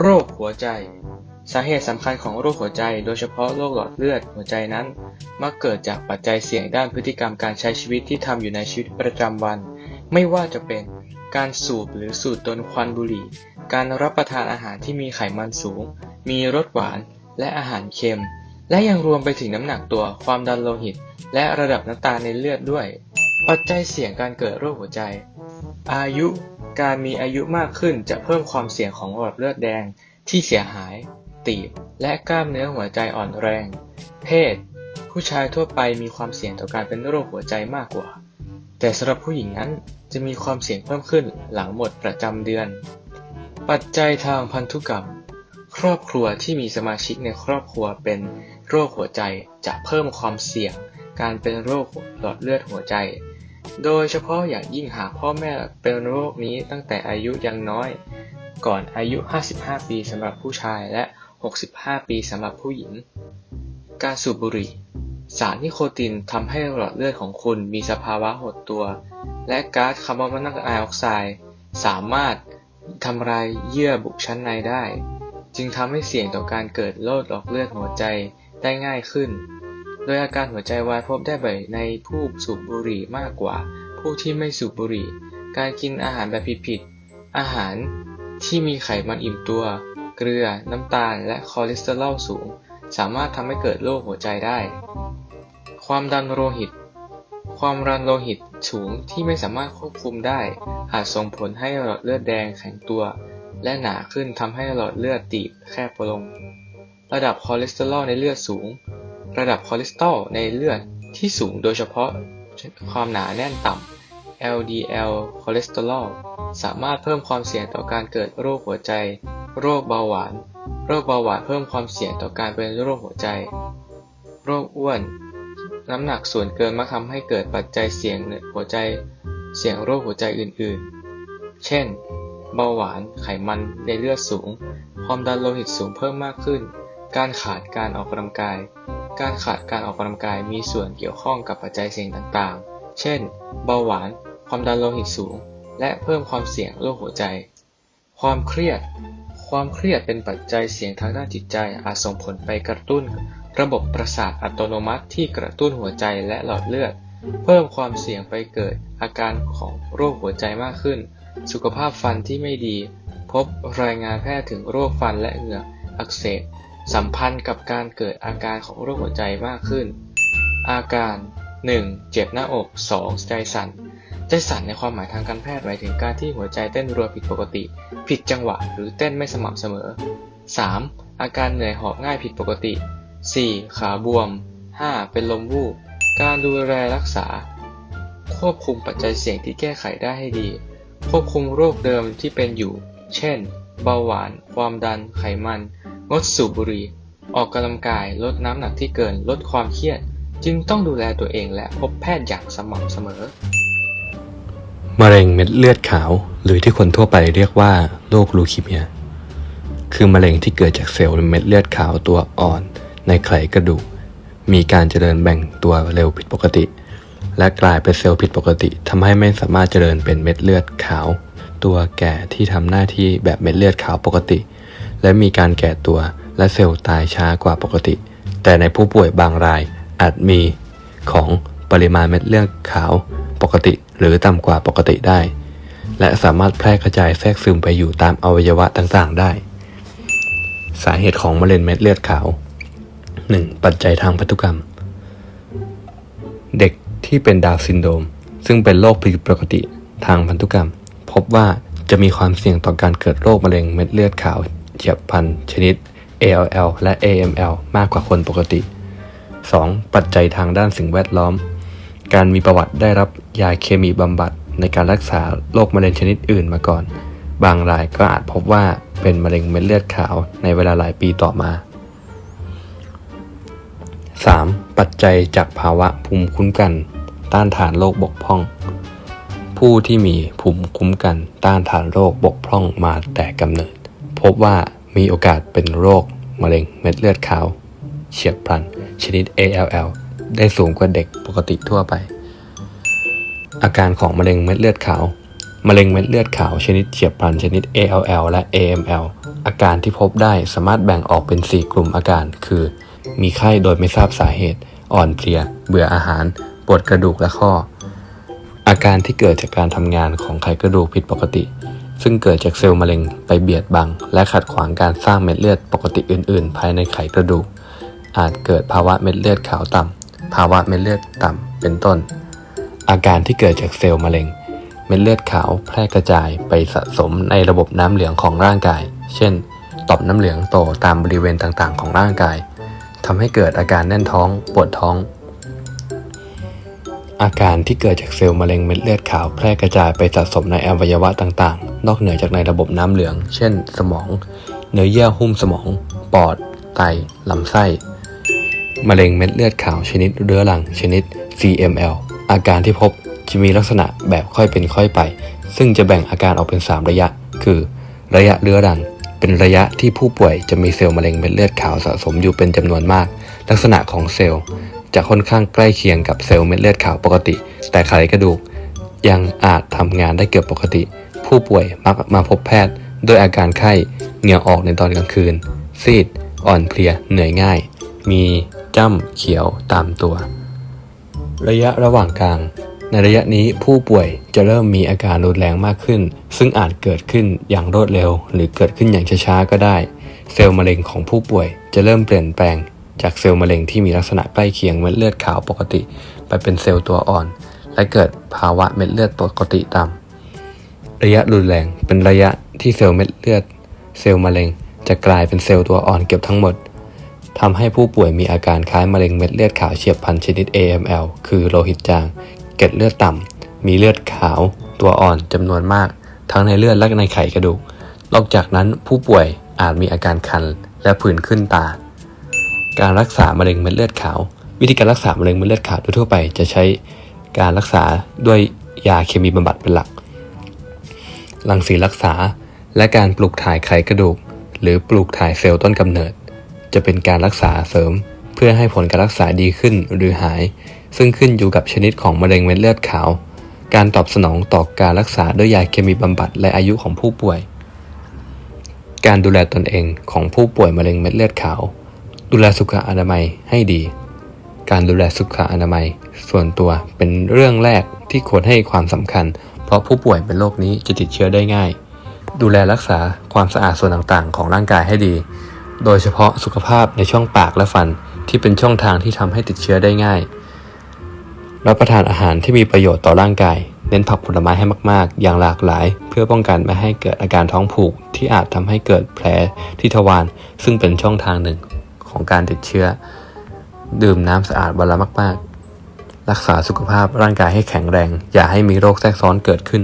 โรคหัวใจ สาเหตุสำคัญของโรคหัวใจ โดยเฉพาะโรคหลอดเลือดหัวใจนั้น มักเกิดจากปัจจัยเสี่ยงด้านพฤติกรรมการใช้ชีวิตที่ทำอยู่ในชีวิตประจำวัน ไม่ว่าจะเป็นการสูบหรือสูดดมควันบุหรี่ การรับประทานอาหารที่มีไขมันสูง มีรสหวาน และอาหารเค็ม และยังรวมไปถึงน้ำหนักตัว ความดันโลหิต และระดับน้ำตาลในเลือดด้วย ปัจจัยเสี่ยงการเกิดโรคหัวใจ อายุ การมีอายุมากขึ้นจะเพิ่มความเสี่ยงของหลอดเลือดแดงที่เสียหาย ตีบ และกล้ามเนื้อหัวใจอ่อนแรง เพศ ผู้ชายทั่วไปมีความเสี่ยงต่อการเป็นโรคหัวใจมากกว่า แต่สำหรับผู้หญิงนั้นจะมีความเสี่ยงเพิ่มขึ้นหลังหมดประจำเดือน ปัจจัยทางพันธุกรรม ครอบครัวที่มีสมาชิกในครอบครัวเป็นโรคหัวใจจะเพิ่มความเสี่ยง การเป็นโรคหลอดเลือดหัวใจ โดยเฉพาะอย่างยิ่งหากพ่อแม่เป็นโรคนี้ตั้งแต่อายุยังน้อย ก่อนอายุ 55 ปีสำหรับผู้ชายและ 65 ปีสำหรับผู้หญิง การสูบบุหรี่ สารนิโคตินทำให้หลอดเลือดของคุณมีสภาวะหดตัว และก๊าซคาร์บอนมอนอกอกไซด์สามารถทำลายเยื่อบุชั้นในได้ จึงทำให้เสี่ยงต่อการเกิดโรคหลอดเลือดหัวใจได้ง่ายขึ้น โดยอาการหัวใจวายพบได้บ่อยในผู้สูบบุหรี่มากกว่า ผู้ที่ไม่สูบบุหรี่ การกินอาหารแบบผิดๆอาหารที่มีไขมันอิ่มตัว เกลือ น้ำตาล และคอเลสเตอรอลสูง สามารถทำให้เกิดโรคหัวใจได้ ความดันโลหิต ความดันโลหิตสูงที่ไม่สามารถควบคุมได้ อาจส่งผลให้หลอดเลือดแดงแข็งตัว และหนาขึ้นทำให้หลอดเลือดตีบแคบลง ระดับคอเลสเตอรอลในเลือดสูง ระดับคอเลสเตอรอลในเลือดที่สูงโดยเฉพาะความหนาแน่นต่ำ LDL คอเลสเตอรอลสามารถเพิ่มความเสี่ยงต่อการเกิดโรคหัวใจ โรคเบาหวาน โรคเบาหวานเพิ่มความเสี่ยงต่อการเป็นโรคหัวใจ โรคอ้วน น้ำหนักส่วนเกินมักทำให้เกิดปัจจัยเสี่ยงหัวใจ เสี่ยงโรคหัวใจอื่นๆ เช่น เบาหวาน ไขมันในเลือดสูง ความดันโลหิตสูงเพิ่มมากขึ้น การขาดการออกกำลังกาย การขาดการออกกำลังกายมีส่วนเกี่ยวข้องกับปัจจัยเสี่ยงต่างๆ เช่น เบาหวาน ความดันโลหิตสูง และเพิ่มความเสี่ยงโรคหัวใจ ความเครียด ความเครียดเป็นปัจจัยเสี่ยงทางด้านจิตใจ อาจส่งผลไปกระตุ้น ระบบประสาทอัตโนมัติที่กระตุ้นหัวใจและหลอดเลือด เพิ่มความเสี่ยงไปเกิดอาการของโรคหัวใจมากขึ้น สุขภาพฟันที่ไม่ดี พบรายงานแพทย์ถึงโรคฟันและเหงือกอักเสบ สัมพันธ์กับการเกิดอาการของโรคหัวใจมากขึ้น อาการ 1. เจ็บหน้าอก 2. ใจสั่น ใจสั่นในความหมายทางการแพทย์หมายถึงการที่หัวใจเต้นรัวผิดปกติ ผิดจังหวะ หรือเต้นไม่สม่ำเสมอ 3. อาการเหนื่อยหอบง่ายผิดปกติ 4. ขาบวม 5. เป็นลมวูบ การดูแลรักษา ควบคุมปัจจัยเสี่ยงที่แก้ไขได้ให้ดี ควบคุมโรคเดิมที่เป็นอยู่ เช่น เบาหวาน ความดัน ไขมัน งดสูบบุหรี่ ออกกำลังกาย ลดน้ำหนักที่เกิน ลดความเครียด จึงต้องดูแลตัวเองและพบแพทย์อย่างสม่ำเสมอ มะเร็งเม็ดเลือดขาว หรือที่คนทั่วไปเรียกว่าโรคลูคีเมีย คือมะเร็งที่เกิดจากเซลล์เม็ดเลือดขาวตัวอ่อน ในไขกระดูก มีการเจริญแบ่งตัวเร็วผิดปกติ และกลายเป็นเซลล์ผิดปกติทำให้ไม่สามารถเจริญเป็นเม็ดเลือดขาว ตัวแก่ที่ทำหน้าที่แบบเม็ดเลือดขาวปกติ และมีการแก่ตัวและเซลล์ตายช้ากว่าปกติ แต่ในผู้ป่วยบางรายอาจมีของปริมาณเม็ดเลือดขาวปกติหรือต่ำกว่าปกติได้ และสามารถแพร่กระจายแทรกซึมไปอยู่ตามอวัยวะต่างๆ ได้ สาเหตุของมะเร็งเม็ดเลือดขาว 1. ปัจจัยทางพันธุกรรม เด็กที่เป็นดาวซินโดม ซึ่งเป็นโรคผิดปกติทางพันธุกรรม พบว่าจะมีความเสี่ยงต่อการเกิดโรคมะเร็งเม็ดเลือดขาว เฉียบพลันชนิด ALL และ AML มากกว่าคนปกติ 2. ปัจจัยทางด้านสิ่งแวดล้อม การมีประวัติได้รับยาเคมีบำบัดในการรักษาโรคมะเร็งชนิดอื่นมาก่อน บางรายก็อาจพบว่าเป็นมะเร็งเม็ดเลือดขาวในเวลาหลายปีต่อมา 3. ปัจจัยจากภาวะภูมิคุ้มกัน ต้านทานโรคบกพร่อง ผู้ที่มีภูมิคุ้มกัน ต้านทานโรคบกพร่องมาแต่กำเนิด พบว่ามีโอกาสเป็นโรคมะเร็งเม็ดเลือดขาว เฉียบพลัน ชนิด ALL ได้สูงกว่าเด็กปกติทั่วไป อาการของมะเร็งเม็ดเลือดขาวมะเร็งเม็ดเลือดขาวชนิดเฉียบพลันชนิด ALL และ AML อาการที่พบได้สามารถแบ่งออกเป็น 4 กลุ่มอาการ คือ มีไข้โดยไม่ทราบสาเหตุ อ่อนเพลีย เบื่ออาหาร ปวดกระดูกและข้อ อาการที่เกิดจากการทำงานของไขกระดูกผิดปกติ ซึ่งเกิดจากเซลล์มะเร็งไปเบียดบัง และขัดขวางการสร้างเม็ดเลือดปกติอื่น ๆ ภายในไขกระดูก อาจเกิดภาวะเม็ดเลือดขาวต่ำภาวะเม็ดเลือดต่ำเป็นต้น อาการที่เกิดจากเซลล์มะเร็ง เม็ดเลือดขาวแพร่กระจายไปสะสมในระบบน้ำเหลืองของร่างกาย เช่น ต่อมน้ำเหลืองโตตามบริเวณต่างๆ ของร่างกายทำให้เกิดอาการแน่นท้อง ปวดท้อง อาการที่เกิดจากเซลล์มะเร็งเม็ดเลือดขาวแพร่กระจายไปสะสมในอวัยวะต่างๆ นอกเหนือจากในระบบน้ำเหลือง เช่น สมอง เนื้อเยื่อหุ้มสมอง ปอด ไต ลำไส้ มะเร็งเม็ดเลือดขาวชนิดเรื้อรังชนิด CML อาการที่พบจะมีลักษณะแบบค่อยเป็นค่อยไป ซึ่งจะแบ่งอาการออกเป็น 3 ระยะ คือ ระยะเรื้อรัง เป็นระยะที่ผู้ป่วยจะมีเซลล์มะเร็งเม็ดเลือดขาวสะสมอยู่เป็นจำนวนมาก ลักษณะของเซลล์ จะค่อนข้างใกล้เคียงกับเซลล์เม็ดเลือดขาวปกติ แต่ไขกระดูกยังอาจทำงานได้เกือบปกติ ผู้ป่วยมักมาพบแพทย์ด้วยอาการไข้เหงื่อออกในตอนกลางคืน ซีด อ่อนเพลีย เหนื่อยง่าย มีจ้ำเขียวตามตัว ระยะระหว่างกลาง ในระยะนี้ผู้ป่วยจะเริ่มมีอาการรุนแรงมากขึ้น ซึ่งอาจเกิดขึ้นอย่างรวดเร็ว หรือเกิดขึ้นอย่างช้าๆก็ได้ เซลล์มะเร็งของผู้ป่วยจะเริ่มเปลี่ยนแปลง จากเซลล์มะเร็งที่มีลักษณะใกล้เคียงเม็ดเลือดขาวปกติ ไปเป็นเซลล์ตัวอ่อน และเกิดภาวะเม็ดเลือดปกติต่ำระยะรุนแรงเป็นระยะที่เซลล์เม็ดเลือด เซลล์มะเร็ง จะกลายเป็นเซลล์ตัวอ่อนเกือบทั้งหมดทำให้ผู้ป่วยมีอาการคล้ายมะเร็งเม็ดเลือดขาวเฉียบพลันชนิด AML คือโลหิตจาง เกล็ดเลือดต่ำมีเลือดขาว ตัวอ่อนจำนวนมาก ทั้งในเลือดและในไขกระดูก นอกจากนั้นผู้ป่วยอาจมีอาการคันและผื่นขึ้นตา การรักษามะเร็งเม็ดเลือดขาว วิธีการรักษามะเร็งเม็ดเลือดขาวโดยทั่วไป จะใช้การรักษาด้วยยาเคมีบำบัดเป็นหลัก รังสีรักษาและการปลูกถ่ายไขกระดูก หรือปลูกถ่ายเซลล์ต้นกำเนิด จะเป็นการรักษาเสริม เพื่อให้ผลการรักษาดีขึ้นหรือหาย ซึ่งขึ้นอยู่กับชนิดของมะเร็งเม็ดเลือดขาว การตอบสนองต่อการรักษาด้วยยาเคมีบำบัดและอายุของผู้ป่วย การดูแลตนเองของผู้ป่วยมะเร็งเม็ดเลือดขาว ดูแลสุขอนามัยให้ดี การดูแลสุขอนามัย ส่วนตัวเป็นเรื่องแรกที่ควรให้ความสำคัญ เพราะผู้ป่วยเป็นโรคนี้จะติดเชื้อได้ง่าย ดูแลรักษาความสะอาดส่วนต่างๆ ของร่างกายให้ดี โดยเฉพาะสุขภาพในช่องปากและฟันที่เป็นช่องทางที่ทำให้ติดเชื้อได้ง่าย รับประทานอาหารที่มีประโยชน์ต่อร่างกาย เน้นผักผลไม้ให้มากๆ อย่างหลากหลาย เพื่อป้องกันไม่ให้เกิดอาการท้องผูกที่อาจทำให้เกิดแผลที่ทวารซึ่งเป็นช่องทางหนึ่ง ของการติดเชื้อ ดื่มน้ำสะอาดวันละมาก ๆ รักษาสุขภาพร่างกายให้แข็งแรง อย่าให้มีโรคแทรกซ้อนเกิดขึ้น